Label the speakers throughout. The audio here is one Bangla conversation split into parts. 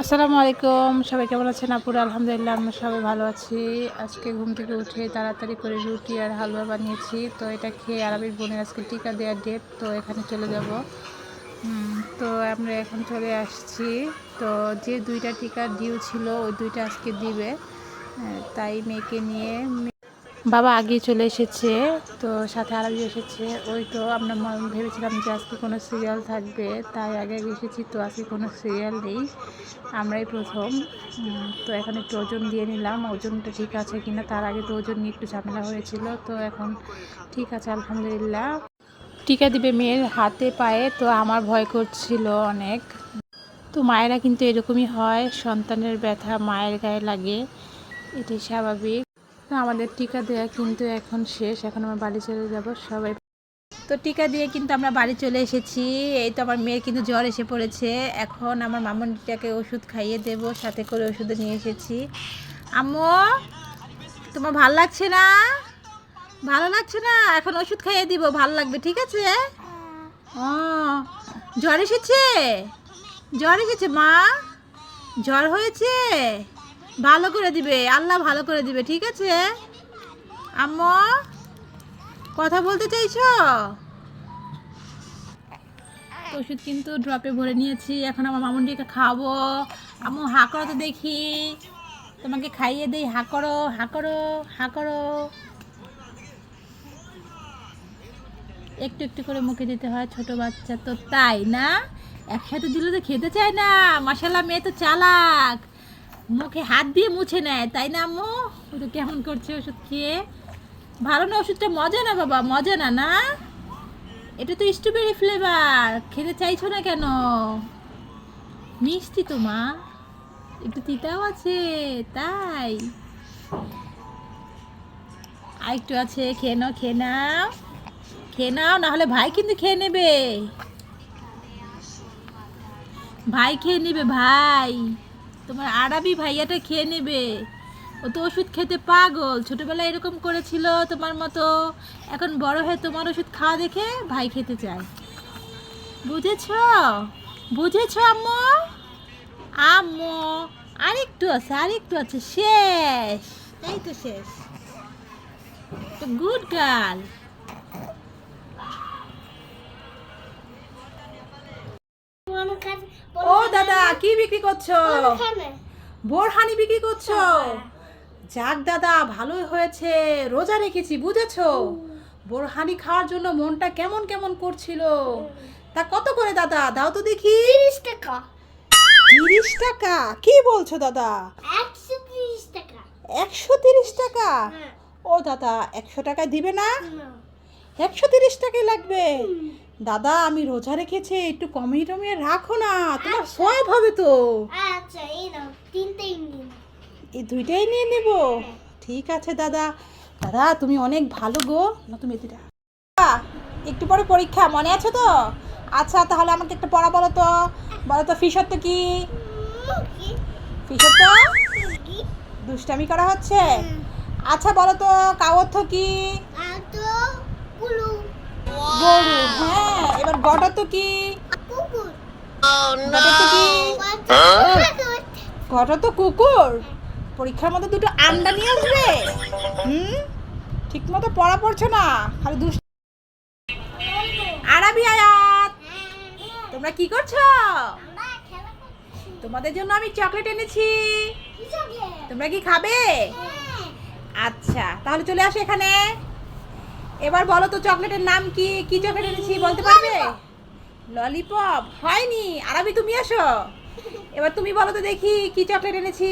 Speaker 1: আসসালামু আলাইকুম, সবাই কেমন আছেন? আপুর, আলহামদুলিল্লাহ, আমরা সবাই ভালো আছি। আজকে ঘুম থেকে উঠে তাড়াতাড়ি করে রুটি আর হালুয়া বানিয়েছি। তো এটা খেয়ে আরবির বোনের আজকে টিকা দেওয়ার ডেট তো এখানে চলে যাব। তো আমরা এখন চলে আসছি। তো যে দুইটা টিকা ডিউ ছিল, ওই দুইটা আজকে দিবে। তাই মেয়েকে নিয়ে বাবা আগে চলে এসেছে, তো সাথে আরবি এসেছে। ওই তো আমরা ভেবেছিলাম যে আজকে কোনো সিরিয়াল থাকবে, তাই আগে আগে এসেছি, তো আজকে কোনো সিরিয়াল নেই। আমরাই প্রথম। তো এখন একটু ওজন দিয়ে নিলাম। ওজনটা ঠিক আছে কিনা তার আগে তো ওজন নিয়ে একটু ঝামেলা হয়েছিল, তো এখন ঠিক আছে, আলহামদুলিল্লাহ। টিকা দিবে মেয়ের হাতে পায়ে, তো আমার ভয় করছিল অনেক। তো মায়েরা কিন্তু এরকমই হয়, সন্তানের ব্যথা মায়ের গায়ে লাগে, এটাই স্বাভাবিক। তো আমাদের টিকা দেওয়া কিন্তু এখন শেষ, এখন আমরা বাড়ি চলে যাব, সবাই তো টিকা দিয়ে কিন্তু আমরা বাড়ি চলে এসেছি। এই তো আমার মেয়ের কিন্তু জ্বর এসে পড়েছে। এখন আমার মামুনিটাকে ওষুধ খাইয়ে দেব, সাথে করে ওষুধও নিয়ে এসেছি। আম্মু, তোমার ভালো লাগছে না? ভালো লাগছে না? এখন ওষুধ খাইয়ে দিব, ভালো লাগবে, ঠিক আছে? ও, জ্বর এসেছে? জ্বর এসেছে মা? জ্বর হয়েছে? ভালো করে দিবে, আল্লাহ ভালো করে দিবে, ঠিক আছে? আম্মু, কথা বলতে চাইছো? ওষুধ কিন্তু ড্রপে ভরে নিয়েছি, এখন আমার মামুনটিকে খাওয়াবো। আম্মু, হা করো তো দেখি। তোমাকে খাইয়ে দেই, হা করো হা করো হা করো। একটু একটু করে মুখে দিতে হয়, ছোট বাচ্চা তো তাই না? একসাথে দিলে তো খেতে চায় না মশালা মেয়ে তো চালাক। মুখে হাত দিয়ে মুছে নেয়, তাই না আম্মু? ও তো কেমন করছে ওষুধ খেয়ে? ভালো না, ওষুধটা মজা না বাবা, মজা না না? এটা তো স্ট্রবেরি ফ্লেভার খেতে চাইছো না কেন? মিষ্টি তো মা, একটু তিতাও আছে, তাই। আর একটু আছে, খেয়ে নাও খেয়ে নাও খেয়ে নাও, নাহলে ভাই কিন্তু খেয়ে নেবে। ভাই খেয়ে নেবে, ভাই। তোমার আরবি ভাইয়াটা খেয়ে নেবে। ও তো ওষুধ খেতে পাগল। ছোটবেলায় এরকম করেছিল তোমার মতো। এখন বড় হয়ে তোমার ওষুধ খাওয়া দেখে ভাই খেতে চায়। বুঝেছ? বুঝেছ, আম্মু? আম্মু, আরেকটু আছে আরেকটু আছে। শেষ। এই তো শেষ। গুড গার্ল ও দাদা কি বিক্রি করছ? বোরহানি বিক্রি করছ? যাক দাদা ভালোই হয়েছে। রোজা রেখেছি বুঝেছ? বোরহানি খাওয়ার জন্য মনটা কেমন কেমন করছিল? তা কত করে দাদা? দাও তো দেখি।
Speaker 2: টাকা।
Speaker 1: তিরিশ টাকা? কি বলছো দাদা?
Speaker 2: একশো তিরিশ টাকা।
Speaker 1: একশো তিরিশ টাকা?
Speaker 2: হ্যাঁ।
Speaker 1: ও দাদা একশো টাকা দিবে না। একশো তিরিশ টাকাই লাগবে। দাদা আমি রোজা রেখেছি একটু কমিয়ে টমিয়ে রাখো না তোমার সব হবে তো।
Speaker 2: আচ্ছা এই নাও তিনটেই
Speaker 1: এই দুইটাই নিয়ে নেব? ঠিক আছে দাদা। দাদা তুমি অনেক ভালো গো। না তুমি এটা একটু পরে পরীক্ষা মনে আছে তো? আচ্ছা তাহলে আমাকে একটা পড়া বলো তো। বলো তো ফিসত্ব কি?
Speaker 2: মুরগি।
Speaker 1: ফিসত্ব
Speaker 2: মুরগি।
Speaker 1: দুষ্টামি করা হচ্ছে? আচ্ছা বলো তো কাওয়ার্থ কি?
Speaker 2: তো
Speaker 1: গরু হ্যাঁ এবার গটার তো কি?
Speaker 2: কুকুর।
Speaker 1: গটার তো কি?
Speaker 2: কুকুর।
Speaker 1: ঘটা তো কুকুর। পরীক্ষার মধ্যে দুটো আন্ডা নিয়ে আসবে। হুম? ঠিক মতো পড়া পড়ছো না? খালি দুষ্ট। আরবি আয়াত। তোমরা কি করছ?
Speaker 2: আমরা খেলা করছি।
Speaker 1: তোমাদের জন্য আমি চকলেট এনেছি। তোমরা কি খাবে?
Speaker 2: হ্যাঁ।
Speaker 1: আচ্ছা তাহলে চলে আসো এখানে। এবার বলো তো চকলেটের নাম কি? কি চকলেট এনেছি বলতে পারবে? ললিপপ। হয়নি। আরবি তুমি আসো এবার তুমি বলো তো দেখি কি চকলেট এনেছি।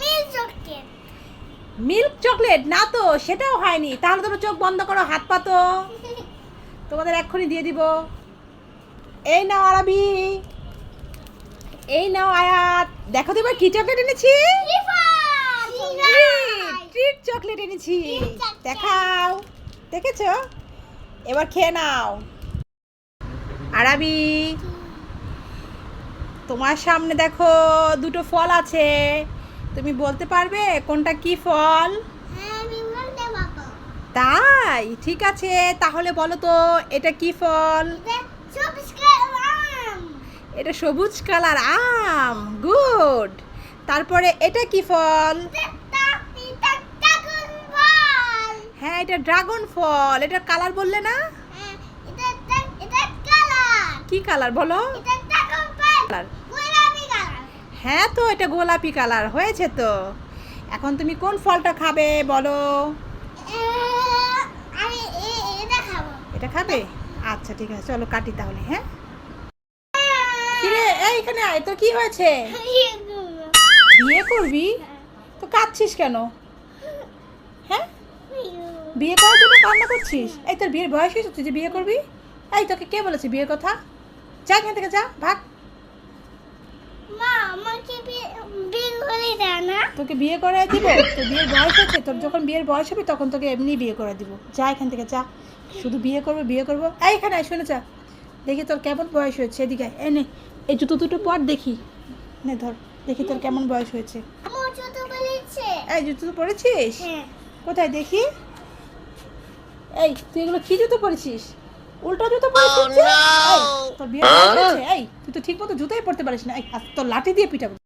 Speaker 2: Milk chocolate.
Speaker 1: Milk chocolate? না তো সেটাও হয়নি। তাহলে তোমরা চোখ বন্ধ করো হাত পাতো তোমাদের এক্ষুনি দিয়ে দিব। এই নাও আরবি। এই নাও আয়াত। দেখো তো এবার কি চকলেট এনেছি। ট্রিট চকলেট এনেছি। দেখাও। দেখেছ? এবার খেয়ে নাও। আরাবি তোমার সামনে দেখো দুটো ফল আছে। তুমি বলতে পারবে কোনটা কি ফল?
Speaker 2: হ্যাঁ
Speaker 1: তাই? ঠিক আছে তাহলে বলো তো এটা কি ফল?
Speaker 2: এটা সবুজ কালার
Speaker 1: আম। গুড। তারপরে এটা কি ফল
Speaker 2: এটা এটা ড্রাগন বল
Speaker 1: হ্যাঁ এটা ড্রাগন ফল এটা কালার বললে না?
Speaker 2: হ্যাঁ,
Speaker 1: কি কালার বলো? হ্যাঁ তো এটা গোলাপি কালার হয়েছে তো। এখন তুমি কোন ফলটা খাবে বলো?
Speaker 2: এটা খাবে।
Speaker 1: আচ্ছা ঠিক আছে চলো কাটি তাহলে হ্যাঁ? কিরে এই এখানে আয় তোর কি হয়েছে? বিয়ে করবি? তো কাঁদছিস কেন? হ্যাঁ? বিয়ে করার জন্য কান্না করছিস? এই তোর বিয়ের বয়স হয়েছে তুই যে বিয়ে করবি? এই তোকে কে বলেছে বিয়ের কথা? যা এখান থেকে যা ভাগ।
Speaker 2: মা আমাকে বিয়ে বিয়ে করে দাও না।
Speaker 1: তোকে বিয়ে করে দিব তোর বিয়ের বয়স হচ্ছে তোর যখন বিয়ের বয়স হবে তখন তোকে এমনি বিয়ে করে দিব। যা এখান থেকে যা শুধু বিয়ে করব বিয়ে করব। এই এখানে আয় শুনে যা। দেখি তোর কেমন বয়স হয়েছে এদিকে। এই নে এই জুতো দুটো পর দেখি। নে ধর দেখি তোর কেমন বয়স হয়েছে। এই জুতো পরেছিস?
Speaker 2: হ্যাঁ।
Speaker 1: কোথায় দেখি? এই তুই এগুলো কি জুতো পরেছিস? উল্টো জুতো পরেছিস তো এই, তোর বিয়ে হয়েছে? এই তুই তো ঠিক মতো জুতোই পরতে পারিস না। এই, তোর লাঠি দিয়ে পিটাবো।